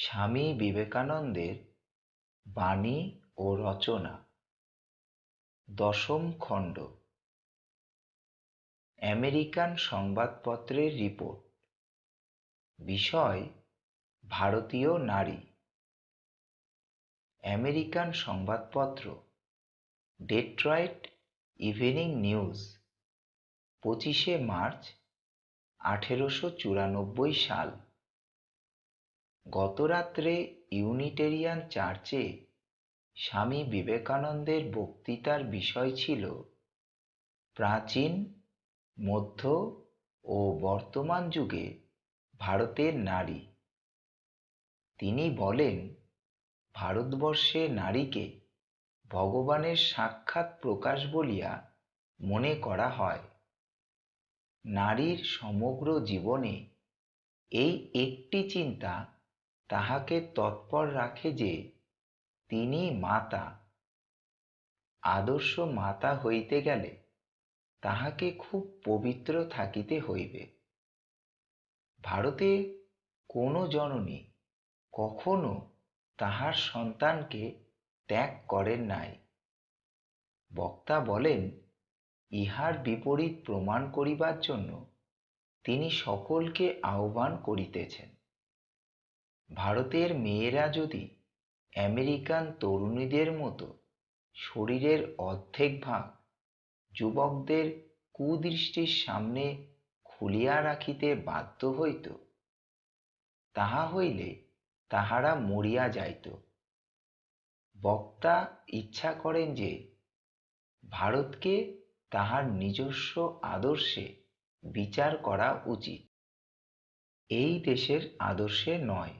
স্বামী বিবেকানন্দের বাণী ও রচনা। দশম খণ্ড। আমেরিকান সংবাদপত্রের রিপোর্ট। বিষয়, ভারতীয় নারী। আমেরিকান সংবাদপত্র, ডেট্রয়েট ইভিনিং নিউজ, পঁচিশে মার্চ, আঠেরোশো চুরানব্বই সাল। গতরাত্রে ইউনিটেরিয়ান চার্চে স্বামী বিবেকানন্দের বক্তৃতার বিষয় ছিল প্রাচীন, মধ্য ও বর্তমান যুগে ভারতের নারী। তিনি বলেন, ভারতবর্ষে নারীকে ভগবানের সাক্ষাৎ প্রকাশ বলিয়া মনে করা হয়। নারীর সমগ্র জীবনে এই একটি চিন্তা তাহাকে তৎপর রাখে যে, তিনি মাতা। আদর্শ মাতা হইতে গেলে তাহাকে খুব পবিত্র থাকিতে হইবে। ভারতে কোনো জননী কখনো তাহার সন্তানকে ত্যাগ করেন নাই। বক্তা বলেন, ইহার বিপরীত প্রমাণ করিবার জন্য তিনি সকলকে আহ্বান করিতেছেন। ভারতের মেয়েরা যদি আমেরিকান তরুণীদের মতো শরীরের অর্ধেক ভাগ যুবকদের কুদৃষ্টির সামনে খুলিয়া রাখিতে বাধ্য হইত, তাহা হইলে তাহারা মরিয়া যাইত। বক্তা ইচ্ছা করেন যে ভারতকে তাহার নিজস্ব আদর্শে বিচার করা উচিত। এই দেশের আদর্শে নয়।